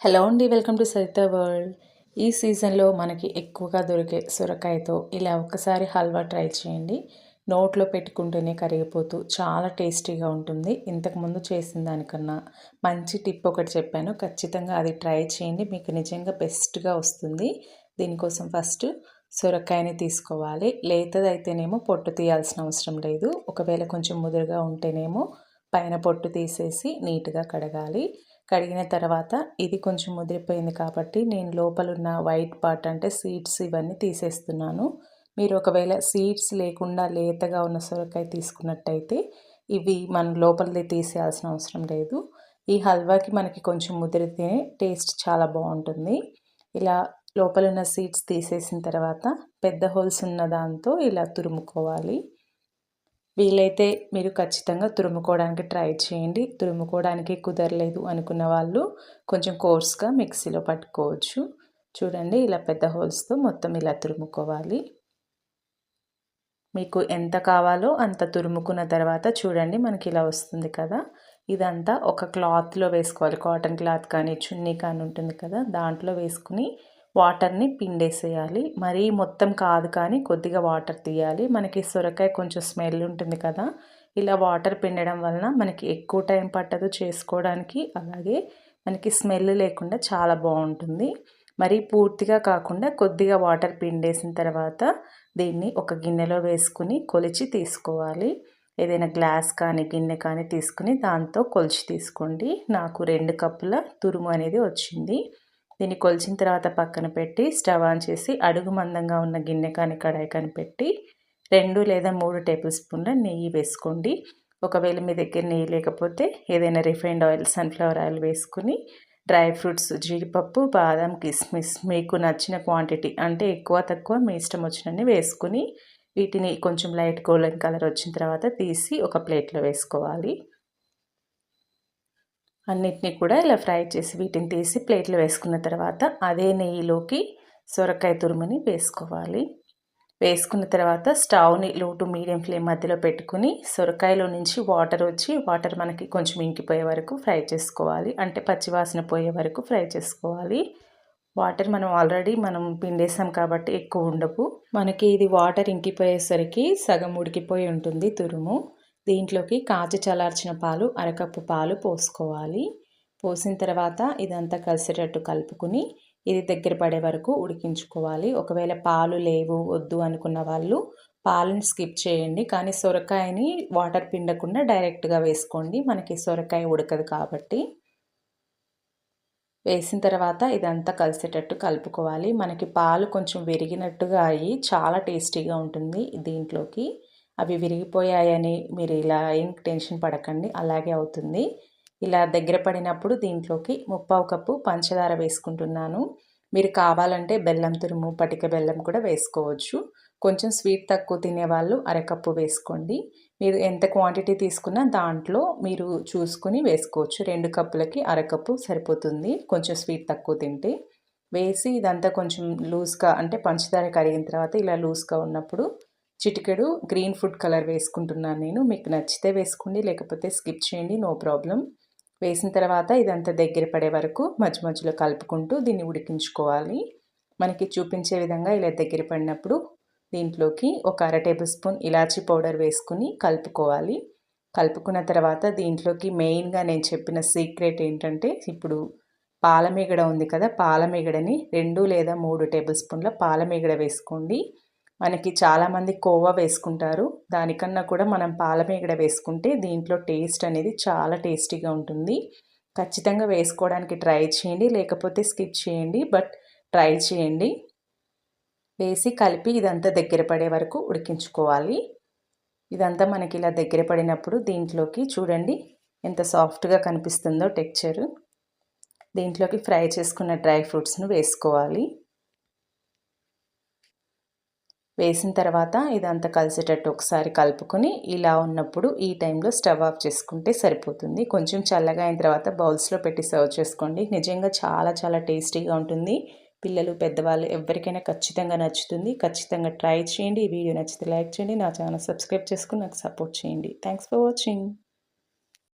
Hello అండి welcome to Saritha world. ఈ సీజన్లో మనకి ఎక్కువగా దొరికే సొరకాయతో ఇలా ఒక్కసారి హల్వా ట్రై చేయండి. నోట్లో పెట్టుకుంటేనే కరిగిపోతూ చాలా టేస్టీగా ఉంటుంది. ఇంతకుముందు చేసిన దానికన్నా మంచి టిప్ ఒకటి చెప్పాను. ఖచ్చితంగా అది ట్రై చేయండి. మీకు నిజంగా బెస్ట్గా వస్తుంది. దీనికోసం ఫస్ట్ సొరకాయని తీసుకోవాలి. లేతదైతేనేమో పొట్టు తీయాల్సిన అవసరం లేదు. ఒకవేళ కొంచెం ముదురుగా ఉంటేనేమో పైన పొట్టు తీసేసి నీట్గా కడగాలి. కడిగిన తర్వాత ఇది కొంచెం ముదిరిపోయింది కాబట్టి నేను లోపలున్న వైట్ పార్ట్ అంటే సీడ్స్ ఇవన్నీ తీసేస్తున్నాను. మీరు ఒకవేళ సీడ్స్ లేకుండా లేతగా ఉన్న సొరకాయ తీసుకున్నట్టయితే ఇవి మనం లోపలిది తీసేయాల్సిన అవసరం లేదు. ఈ హల్వాకి మనకి కొంచెం ముదిరితే టేస్ట్ చాలా బాగుంటుంది. ఇలా లోపలున్న సీడ్స్ తీసేసిన తర్వాత పెద్ద హోల్స్ ఉన్న దాంతో ఇలా తురుముకోవాలి. వీలైతే మీరు ఖచ్చితంగా తురుముకోవడానికి ట్రై చేయండి. తురుముకోవడానికి కుదరలేదు అనుకున్న వాళ్ళు కొంచెం కోర్స్గా మిక్సీలో పట్టుకోవచ్చు. చూడండి ఇలా పెద్ద హోల్స్తో మొత్తం ఇలా తురుముకోవాలి. మీకు ఎంత కావాలో అంత తురుముకున్న తర్వాత చూడండి మనకి ఇలా వస్తుంది కదా. ఇదంతా ఒక క్లాత్లో వేసుకోవాలి. కాటన్ క్లాత్ కానీ చున్నీ కానీ ఉంటుంది కదా. దాంట్లో వేసుకుని వాటర్ని పిండేసేయాలి. మరీ మొత్తం కాదు కానీ కొద్దిగా వాటర్ తీయాలి. మనకి సొరకాయ కొంచెం స్మెల్ ఉంటుంది కదా ఇలా వాటర్ పిండడం వలన మనకి ఎక్కువ టైం పట్టదు చేసుకోవడానికి. అలాగే మనకి స్మెల్ లేకుండా చాలా బాగుంటుంది. మరి పూర్తిగా కాకుండా కొద్దిగా వాటర్ పిండేసిన తర్వాత దీన్ని ఒక గిన్నెలో వేసుకుని కొలిచి తీసుకోవాలి. ఏదైనా గ్లాస్ కానీ గిన్నె కానీ తీసుకుని దాంతో కొలిచి తీసుకోండి. నాకు రెండు కప్పుల తురుము అనేది వచ్చింది. దీన్ని కొలిచిన తర్వాత పక్కన పెట్టి స్టవ్ ఆన్ చేసి అడుగు మందంగా ఉన్న గిన్నె కానీ కడాయి కానీ పెట్టి రెండు లేదా మూడు టేబుల్ స్పూన్ల నెయ్యి వేసుకోండి. ఒకవేళ మీ దగ్గర నెయ్యి లేకపోతే ఏదైనా రిఫైన్డ్ ఆయిల్ సన్ఫ్లవర్ ఆయిల్ వేసుకుని డ్రై ఫ్రూట్స్ జీడిపప్పు బాదం కిస్మిస్ మీకు నచ్చిన క్వాంటిటీ అంటే ఎక్కువ తక్కువ మీ ఇష్టం వచ్చినన్ని వేసుకుని వీటిని కొంచెం లైట్ గోల్డెన్ కలర్ వచ్చిన తర్వాత తీసి ఒక ప్లేట్లో వేసుకోవాలి. అన్నిటినీ కూడా ఇలా ఫ్రై చేసి వీటిని తీసి ప్లేట్లో వేసుకున్న తర్వాత అదే నెయ్యిలోకి సొరకాయ తురుముని వేసుకోవాలి. వేసుకున్న తర్వాత స్టవ్ని లో టు మీడియం ఫ్లేమ్ మధ్యలో పెట్టుకుని సొరకాయలో నుంచి వాటర్ వచ్చి వాటర్ మనకి కొంచెం ఇంకిపోయే వరకు ఫ్రై చేసుకోవాలి. అంటే పచ్చివాసన పోయే వరకు ఫ్రై చేసుకోవాలి. వాటర్ మనం ఆల్రెడీ మనం పిండేసాం కాబట్టి ఎక్కువ ఉండవు. మనకి ఇది వాటర్ ఇంకిపోయేసరికి సగం ఉడికిపోయి ఉంటుంది తురుము. దీంట్లోకి కాచి చల్లార్చిన పాలు అరకప్పు పాలు పోసుకోవాలి. పోసిన తర్వాత ఇదంతా కలిసేటట్టు కలుపుకుని ఇది దగ్గర పడే వరకు ఉడికించుకోవాలి. ఒకవేళ పాలు లేవు వద్దు అనుకున్న వాళ్ళు పాలను స్కిప్ చేయండి. కానీ సొరకాయని వాటర్ పిండకుండా డైరెక్ట్గా వేసుకోండి. మనకి సొరకాయ ఉడకదు కాబట్టి. వేసిన తర్వాత ఇదంతా కలిసేటట్టు కలుపుకోవాలి. మనకి పాలు కొంచెం విరిగినట్టుగా అయ్యి చాలా టేస్టీగా ఉంటుంది దీంట్లోకి. అవి విరిగిపోయాయని మీరు ఇలా ఏం టెన్షన్ పడకండి అలాగే అవుతుంది. ఇలా దగ్గర పడినప్పుడు దీంట్లోకి ముప్పావు కప్పు పంచదార వేసుకుంటున్నాను. మీరు కావాలంటే బెల్లం తురుము పటిక బెల్లం కూడా వేసుకోవచ్చు. కొంచెం స్వీట్ తక్కువ తినేవాళ్ళు అరకప్పు వేసుకోండి. మీరు ఎంత క్వాంటిటీ తీసుకున్నా దాంట్లో మీరు చూసుకుని వేసుకోవచ్చు. రెండు కప్పులకి అరకప్పు సరిపోతుంది కొంచెం స్వీట్ తక్కువ తింటే. వేసి ఇదంతా కొంచెం లూజ్గా అంటే పంచదార కరిగిన తర్వాత ఇలా లూజ్గా ఉన్నప్పుడు చిటికెడు గ్రీన్ ఫుడ్ కలర్ వేసుకుంటున్నాను నేను. మీకు నచ్చితే వేసుకోండి లేకపోతే స్కిప్ చేయండి నో ప్రాబ్లం. వేసిన తర్వాత ఇదంతా దగ్గర పడే వరకు మధ్య మధ్యలో కలుపుకుంటూ దీన్ని ఉడికించుకోవాలి. మనకి చూపించే విధంగా ఇలా దగ్గర పడినప్పుడు దీంట్లోకి ఒక అర టేబుల్ స్పూన్ ఇలాచీ పౌడర్ వేసుకుని కలుపుకోవాలి. కలుపుకున్న తర్వాత దీంట్లోకి మెయిన్గా నేను చెప్పిన సీక్రెట్ ఏంటంటే ఇప్పుడు పాలమేగడ ఉంది కదా పాలమేగడని రెండు లేదా మూడు టేబుల్ స్పూన్ల పాలమేగడ వేసుకోండి. మనకి చాలామంది కోవా వేసుకుంటారు. దానికన్నా కూడా మనం పాలమేగడ వేసుకుంటే దీంట్లో టేస్ట్ అనేది చాలా టేస్టీగా ఉంటుంది. ఖచ్చితంగా వేసుకోవడానికి ట్రై చేయండి లేకపోతే స్కిప్ చేయండి బట్ ట్రై చేయండి. వేసి కలిపి ఇదంతా దగ్గర పడే వరకు ఉడికించుకోవాలి. ఇదంతా మనకి ఇలా దగ్గర పడినప్పుడు దీంట్లోకి చూడండి ఎంత సాఫ్ట్గా కనిపిస్తుందో టెక్చరు దీంట్లోకి ఫ్రై చేసుకున్న డ్రై ఫ్రూట్స్ను వేసుకోవాలి. వేసిన తర్వాత ఇదంతా కలిసేటట్టు ఒకసారి కలుపుకొని ఇలా ఉన్నప్పుడు ఈ టైంలో స్టవ్ ఆఫ్ చేసుకుంటే సరిపోతుంది. కొంచెం చల్లగా అయిన తర్వాత బౌల్స్లో పెట్టి సర్వ్ చేసుకోండి. నిజంగా చాలా చాలా టేస్టీగా ఉంటుంది. పిల్లలు పెద్దవాళ్ళు ఎవరికైనా ఖచ్చితంగా నచ్చుతుంది. ఖచ్చితంగా ట్రై చేయండి. ఈ వీడియో నచ్చితే లైక్ చేయండి. నా ఛానల్ సబ్స్క్రైబ్ చేసుకుని నాకు సపోర్ట్ చేయండి. Thanks for watching.